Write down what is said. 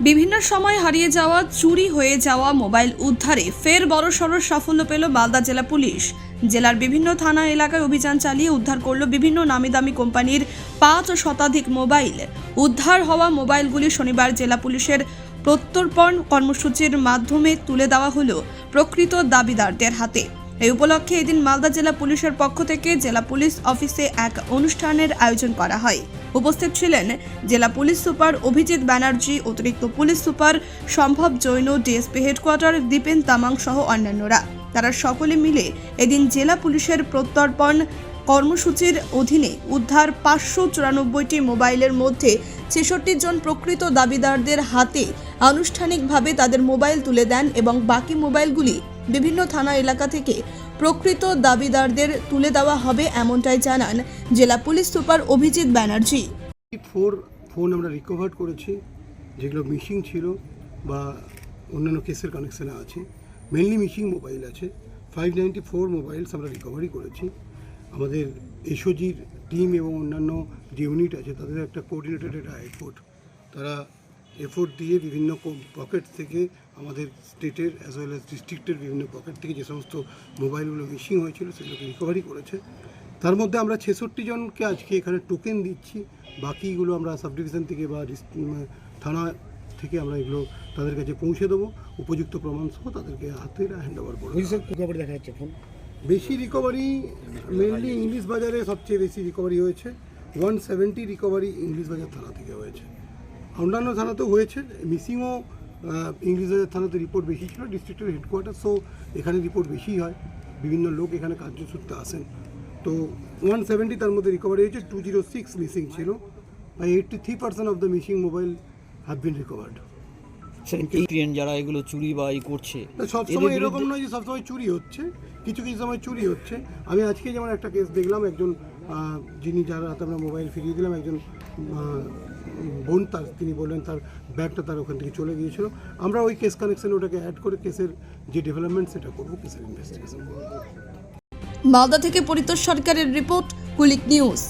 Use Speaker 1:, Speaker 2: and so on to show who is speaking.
Speaker 1: বিভিন্ন সময় হারিয়ে যাওয়া, চুরি হয়ে যাওয়া মোবাইল উদ্ধারে ফের বড়সড় সাফল্য পেল মালদা জেলা পুলিশ। জেলার বিভিন্ন থানা এলাকায় অভিযান চালিয়ে উদ্ধার করল বিভিন্ন নামি দামি কোম্পানির পাঁচ শতাধিক মোবাইল। উদ্ধার হওয়া মোবাইলগুলি শনিবার জেলা পুলিশের প্রত্যর্পণ কর্মসূচির মাধ্যমে তুলে দেওয়া হলো প্রকৃত দাবিদারদের হাতে। এই উপলক্ষে এদিন মালদা জেলা পুলিশের পক্ষ থেকে জেলা পুলিশ অফিসে এক অনুষ্ঠানের আয়োজন করা হয়। উপস্থিত ছিলেন জেলা পুলিশ সুপার অভিজিৎ ব্যানার্জি, অতিরিক্ত police super Sambhav Jain, DSP headquarter Dipen Tamang সহ অন্যান্যরা। তারা সকলে মিলে এদিন জেলা পুলিশের প্রত্যর্পণ কর্মসূচির অধীনে উদ্ধার পাঁচশো চুরানব্বইটি মোবাইলের মধ্যে ছেষট্টি জন প্রকৃত দাবিদারদের হাতে আনুষ্ঠানিকভাবে তাদের মোবাইল তুলে দেন এবং বাকি মোবাইলগুলি বিভিন্ন থানা এলাকা থেকে প্রকৃত দাবিদারদের তুলে দেওয়া হবে এমনটাই জানান জেলা police super Abhijit Banerjee.
Speaker 2: Four, phone আমরা রিকভার করেছি, যেগুলো মিসিং ছিল বা অন্যান্য কেসের কানেকশানে আছে। মেনলি মিসিং মোবাইল আছে। ফাইভ নাইনটি ফোর মোবাইলস আমরা রিকভারি করেছি। আমাদের এসওজির টিম এবং অন্যান্য যে ইউনিট আছে, তাদের একটা কোঅর্ডিনেটেড এফোর্ট তারা এফোর্ট দিয়ে বিভিন্ন পকেট থেকে আমাদের স্টেটের অ্যাজ ওয়েল অ্যাজ ডিস্ট্রিক্টের বিভিন্ন পকেট থেকে যে সমস্ত মোবাইলগুলো মিসিং হয়েছিল সেগুলোকে রিকভারি করেছে। তার মধ্যে আমরা ছেষট্টি জনকে আজকে এখানে টোকেন দিচ্ছি। বাকিগুলো আমরা সাব ডিভিশন থেকে বা থানা থেকে আমরা এগুলো তাদের কাছে পৌঁছে দেবো। উপযুক্ত প্রমাণ সহ তাদেরকে হাতে হ্যান্ড ওভার করব
Speaker 3: দেখা যাচ্ছে ফোন
Speaker 2: বেশি রিকভারি মেনলি ইংলিশ বাজারে সবচেয়ে বেশি রিকভারি হয়েছে। ওয়ান সেভেন্টি রিকভারি ইংলিশ বাজার থানা থেকে হয়েছে। অন্যান্য থানাতেও হয়েছে। মিসিংও ইংরেজদের থানাতে রিপোর্ট বেশি ছিল ডিস্ট্রিক্টের হেডকোয়ার্টার সো এখানে রিপোর্ট বেশি হয়। বিভিন্ন লোক এখানে কার্যসূত্রে আসেন। তো ওয়ান সেভেন্টি তার মধ্যে রিকভারি হয়েছে টু জিরো সিক্স মিসিং ছিল। Eighty three percent of the missing mobile have been recovered
Speaker 3: যারা এগুলো চুরি বা ই করছে
Speaker 2: সবসময় এরকম নয় যে সবসময় চুরি হচ্ছে। কিছু কিছু সময় চুরি হচ্ছে। আমি আজকে যেমন একটা কেস দেখলাম একজন যিনি যার হাতে আমরা মোবাইল ফিরিয়ে দিলাম একজন বোন তার, তিনি বললেন তার ব্যাগটা তার ওখান থেকে চলে গিয়েছিল। আমরা ওই কেস কানেকশন ওটাকে অ্যাড করে কেসের যে ডেভেলপমেন্ট সেটা করব কেসের ইনভেস্টিগেশন
Speaker 1: মালদা থেকে পরিতোষ সরকারের রিপোর্ট, কুলিক নিউজ।